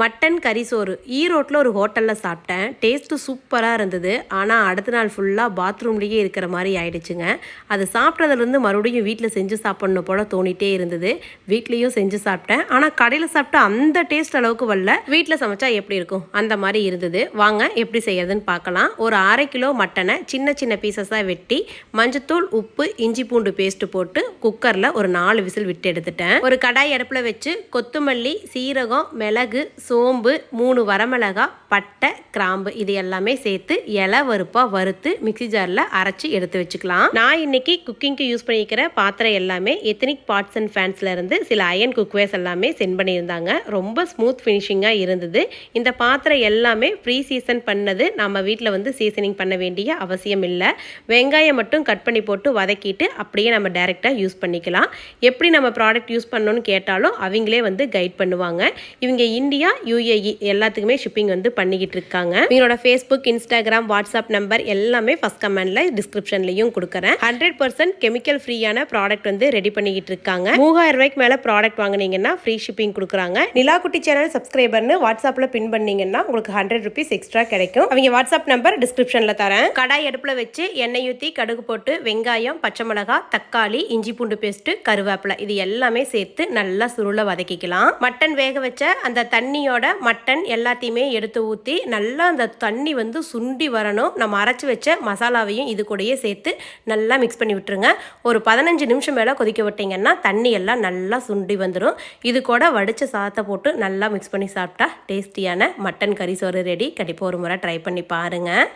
Mutton கறி சோறு. ஈரோட்டில் ஒரு ஹோட்டலில் சாப்பிட்டேன். டேஸ்ட்டு சூப்பராக இருந்தது. ஆனால் அடுத்த நாள் ஃபுல்லாக பாத்ரூம்லேயே இருக்கிற மாதிரி ஆயிடுச்சுங்க. அது சாப்பிட்றதுலேருந்து மறுபடியும் வீட்டில் செஞ்சு சாப்பிட்ணும் போல தோணிட்டே இருந்தது. வீட்லேயும் செஞ்சு சாப்பிட்டேன். ஆனால் கடையில் சாப்பிட்டா அந்த டேஸ்ட் அளவுக்கு வரல. வீட்டில் சமைச்சா எப்படி இருக்கும்? அந்த மாதிரி இருந்தது. வாங்க எப்படி செய்யறதுன்னு பார்க்கலாம். ஒரு அரை கிலோ மட்டனை சின்ன சின்ன பீசஸாக வெட்டி மஞ்சத்தூள் உப்பு இஞ்சி பூண்டு பேஸ்ட் போட்டு குக்கரில் ஒரு நாலு விசில் விட்டு எடுத்துட்டேன். ஒரு கடாய் அடுப்பில் வச்சு கொத்தமல்லி சீரகம் மிளகு சோம்பு மூணு வரமிளகா பட்டை கிராம்பு இது எல்லாமே சேர்த்து இலை வறுப்பாக வறுத்து மிக்ஸி ஜாரில் அரைச்சி எடுத்து வச்சுக்கலாம். நான் இன்னைக்கு குக்கிங்க்கு யூஸ் பண்ணிக்கிற பாத்திரம் எல்லாமே எத்தனிக் பார்ட்ஸ் அண்ட் ஃபேன்ஸில் இருந்து சில அயன் குக்வேர்ஸ் எல்லாமே சென்ட் பண்ணியிருந்தாங்க. ரொம்ப ஸ்மூத் ஃபினிஷிங்காக இருந்தது. இந்த பாத்திரம் எல்லாமே ப்ரீ சீசன் பண்ணது நம்ம வீட்டில் வந்து சீசனிங் பண்ண வேண்டிய அவசியம் இல்லை. வெங்காயம் மட்டும் கட் பண்ணி போட்டு வதக்கிட்டு அப்படியே நம்ம டைரெக்டாக யூஸ் பண்ணிக்கலாம். எப்படி நம்ம ப்ராடக்ட் யூஸ் பண்ணணும்னு கேட்டாலும் அவங்களே வந்து கைட் பண்ணுவாங்க. இவங்க இந்தியா யூஏஇ எல்லாத்துக்குமே ஷிப்பிங் வந்து பண்ணிக்கிட்டு இருக்காங்க. இவங்களோட ஃபேஸ்புக் இன்ஸ்டாகிராம் வாட்ஸ்அப் நம்பர் எல்லாமே ஃபஸ்ட் கமெண்ட்ல டிஸ்கிரிப்ஷன்லையும் கொடுக்குறேன். ஹண்ட்ரட் பர்சன்ட் கெமிக்கல் ஃப்ரீயான ப்ராடக்ட் வந்து ரெடி பண்ணிக்கிட்டு இருக்காங்க. மூவாயிரம் ரூபாய்க்கு மேலே ப்ராடக்ட் வாங்கினீங்கன்னா ஃப்ரீ ஷிப்பிங் கொடுக்குறாங்க. நிலாக்குட்டி சேனல் சப்ஸ்கிரைபர்னு வாட்ஸ்அப்பில் பின் பண்ணீங்கன்னா உங்களுக்கு ஹண்ட்ரட் ருபீஸ் எக்ஸ்ட்ரா கிடைக்கும். அவங்க வாட்ஸ்அப் நம்பர் டிஸ்கிரிப்ஷனில் தரேன். கடாய் அடுப்பில் வச்சு எண்ணெய் ஊற்றி கடுகு போட்டு வெங்காயம் பச்சை மிளகாய் தக்காளி இஞ்சி பூண்டு பேஸ்ட்டு கருவேப்பிலை இது எல்லாமே சேர்த்து நல்லா சுருள வதக்கிக்கலாம். மட்டன் வேக வச்ச அந்த தண்ணியோட மட்டன் எல்லாத்தையுமே எடுத்து ஊற்றி நல்லா அந்த தண்ணி வந்து சுண்டி வரணும். நம்ம அரைச்சி வச்ச மசாலாவையும் இது கூடயே சேர்த்து நல்லா மிக்ஸ் பண்ணி விட்டுருங்க. ஒரு பதினஞ்சு நிமிஷம் மேலே கொதிக்க விட்டிங்கன்னா தண்ணி எல்லாம் நல்லா சுண்டி வந்துடும் இது கூட வடித்த சாதத்தை போட்டு நல்லா மிக்ஸ் பண்ணி சாப்பிட்டா டேஸ்டியான மட்டன் கறி சோறு ரெடி. கண்டிப்பாக ஒரு முறை ட்ரை பண்ணி பாருங்கள்